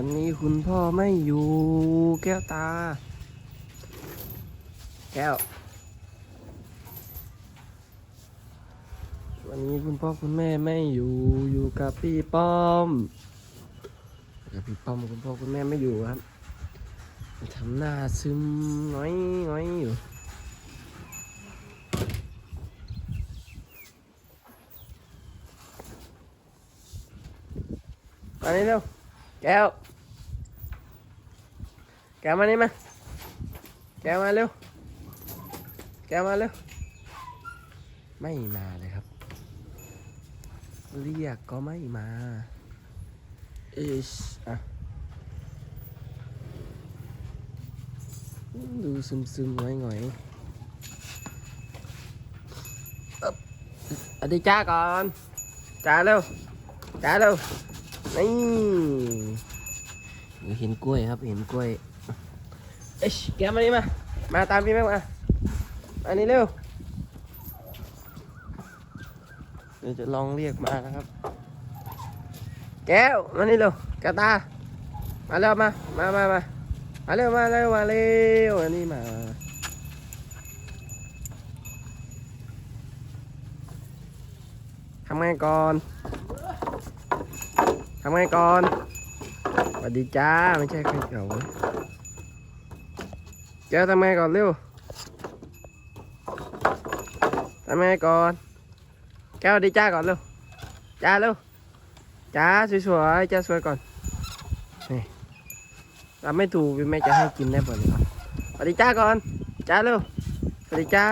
วันนี้คุณพ่อไม่อยู่แก้วตา แก้ว วันนี้คุณพ่อคุณแม่ไม่อยู่อยู่กับพี่ป้อมกับพี่ป้อมคุณพ่อคุณแม่ไม่อยู่ครับทำหน้าซึมน้อยน้อยอยู่มานี่เร็ว แก้ว แก้วมานี่มา แก้วมาเร็ว แก้วมาเร็ว ไม่มาเลยครับ เรียกก็ไม่มาอิชอะดูซึมซึมๆหงอยหงอยๆอึ๊บเอาดีจ้าก่อน จ้าเร็ว จ้าเร็ว นี่เห็นกล้วยครับเห็นกล้วยเอ้ยแกมานี่มา มาตามพี่แม่มาอันนี้เร็วเดี๋ยวจะลองเรียกมานะครับ แก้วมานี่เร็วแกวตา มาเร็วมา มามามามาเร็วมาเร็วมาเร็วอันนี้มาทำไงก่อนำไงก่อนสวัสดีจ้า ไม่ใช่ใครเก่าเว้ยแกวทำไงก่อนเร็วทำไงก่อน แก้วดีจ้าก่อนเร็ว จ้าเร็ว จ้าสวยๆ จ้าสวยก่อน นี่เราไม่ถูกพี่แม่จะให้กินได้ป่ะเนี่ยสวัสดีจ้าก่อน จ้าเร็ว สวัสดีจ้า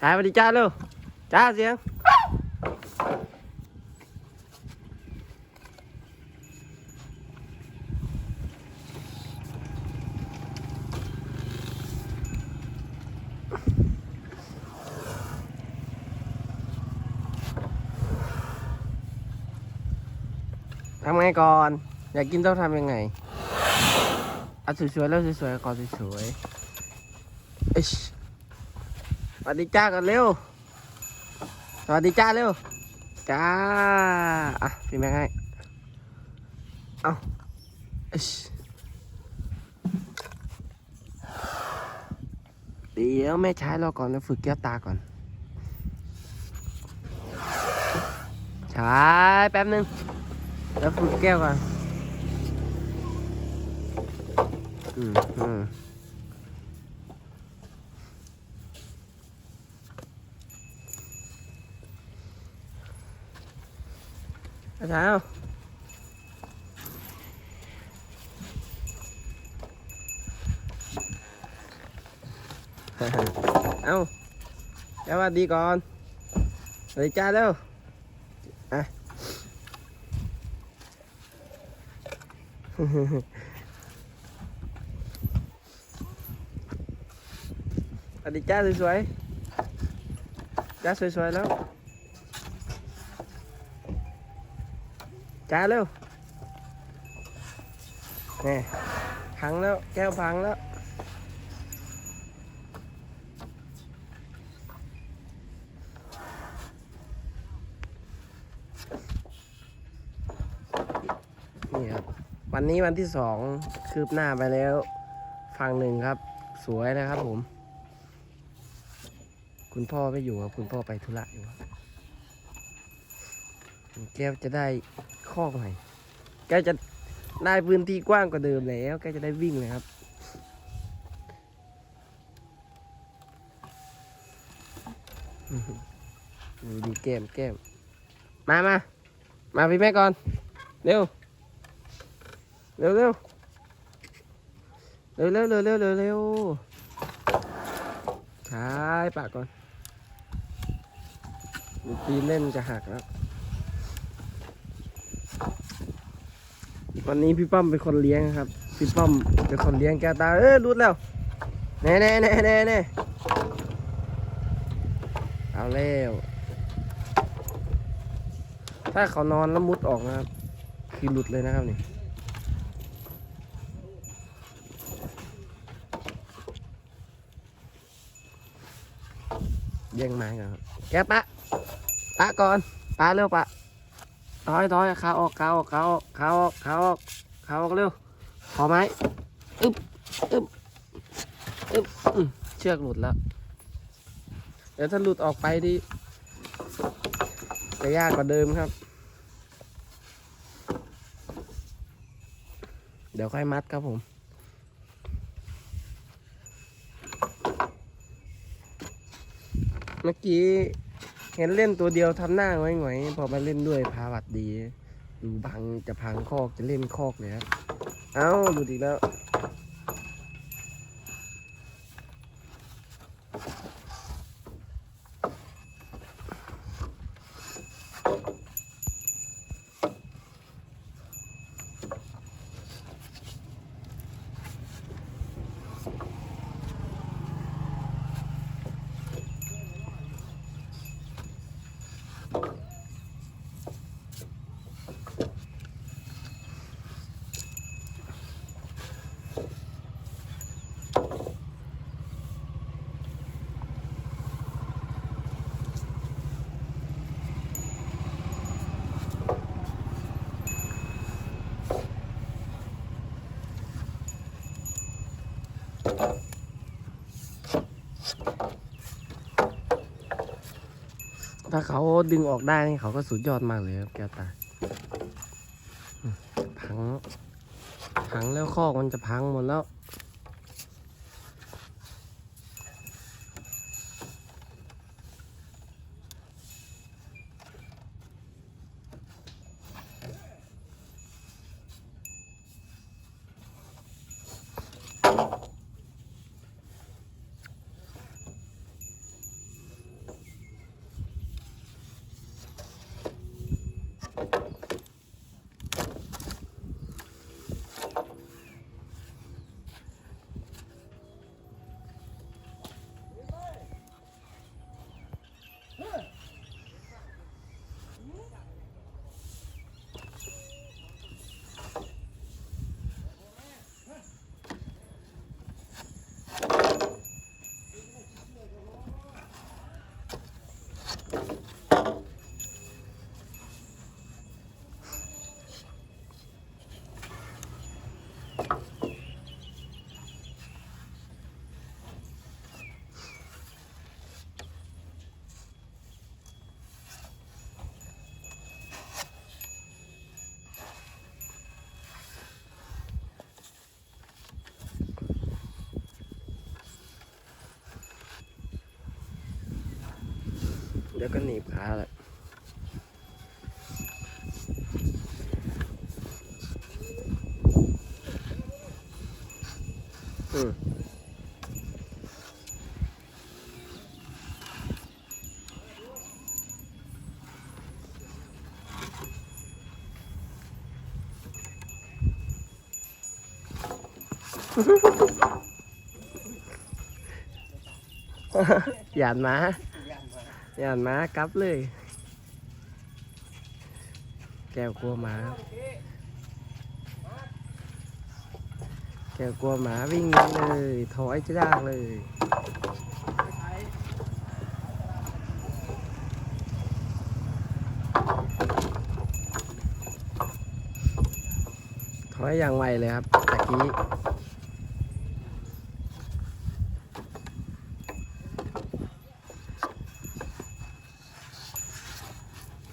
จ้าสวัสดีจ้าเร็ว จ้าเสียง ทำไงก่อน อยากกินต้องทำยังไงเอาสวยๆแล้วสวยๆก่อนสวยๆเอชสวัสดีจ้าก่อนเร็ว สวัสดีจ้าเร็ว จ้า อะพี่แม่ให้ เอาเอชเดี๋ยวแม่ใช้เราก่อนแล้วฝึกแก้วตาก่อน ใช้แป๊บนึง đã phun keo rồi. ừ, ừ. sao không? Cháu đi con. Rồi cha đâu? À. อันนี้จ้าสวยๆจ้าสวยๆแล้วจ้าเร็วนี่พังแล้วแก้วพังแล้ว วันนี้วันที่สองคืบหน้าไปแล้วฝั่งหนึ่งครับ สวยนะครับผม คุณพ่อไม่อยู่ครับ คุณพ่อไปธุระอยู่ครับแก้วจะได้ข้อใหม่แกวจะได้พื้นที่กว้างกว่าเดิมแล้วแกวจะได้วิ่งเลยครับดูดีแก้มแก้มมามามาพี่แม่ก่อน เร็ว เร็วเร็วเร็วเร็วเร็วเร็วเร็วเร็วใช้ปากก่อนมีปีนเล่นจะหักแล้ว วันนี้พี่ป้อมเป็นคนเลี้ยงครับ พี่ป้อมเป็นคนเลี้ยงแกตา เอ้ยรุดแล้วแน่แน่แน่แน่แน่เอาแล้ว ถ้าเขานอนแล้วมุดออกนะครับ คือหลุดเลยนะครับนี่ แย่งไม้กันครับแกะปะปะก่อนปะเร็วปะถอยถอยขาออกขาออกขาออกขาออกขาออกขาออกเร็วพอไหมอึบอึบอึบเชือกหลุดแล้วเดี๋ยวถ้าหลุดออกไปดิจะยากกว่าเดิมครับ เดี๋ยวค่อยมัดครับผม มื่อกี้เห็นเล่นตัวเดียวทำหน้าหงอยๆพอมาเล่นด้วยพาวัดดี ดูบังจะพังคอกจะเล่นคอกเลยครับ เอ้าดูดีแล้วาเขาดึงออกได้นี่เขาก็สุดยอดมากเลยครับแก้วตาพังพังแล้วคอกมันจะพังหมดแล้ว เดี๋ยวก็หนีบขาแหละอืมหยาดหมา ย่าดหมากลับเลย แก้วกลัวหมา แก้วกลัวหมาวิ่งเลยถอยจะได้เลยถอยอย่างไวเลยครับตะกี้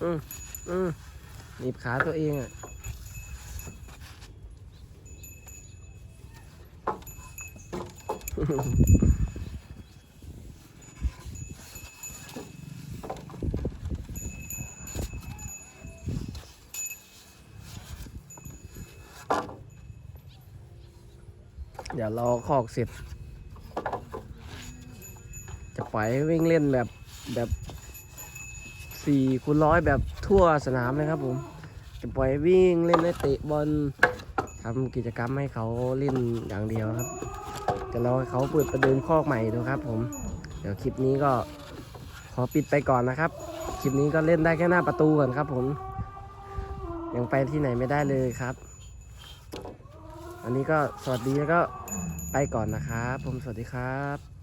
อืมอืมหนีบขาตัวเองอะเดี๋ยวรอคอกเสร็จ จะปล่อยให้วิ่งเล่นแบบแบบ สี่คูณร้อยแบบทั่วสนามเลยครับผมจะปล่อยวิ่งเล่นได้เตะบอลทำกิจกรรมให้เขาเล่นอย่างเดียวครับจะรอให้เขาเปิดประเดิมคอกใหม่ดูครับ ผม เดี๋ยวคลิปนี้ก็ขอปิดไปก่อนนะครับ คลิปนี้ก็เล่นได้แค่หน้าประตูก่อนครับ ผม ยังไปที่ไหนไม่ได้เลยครับ อันนี้ก็สวัสดีแล้วก็ไปก่อนนะครับ ผมสวัสดีครับ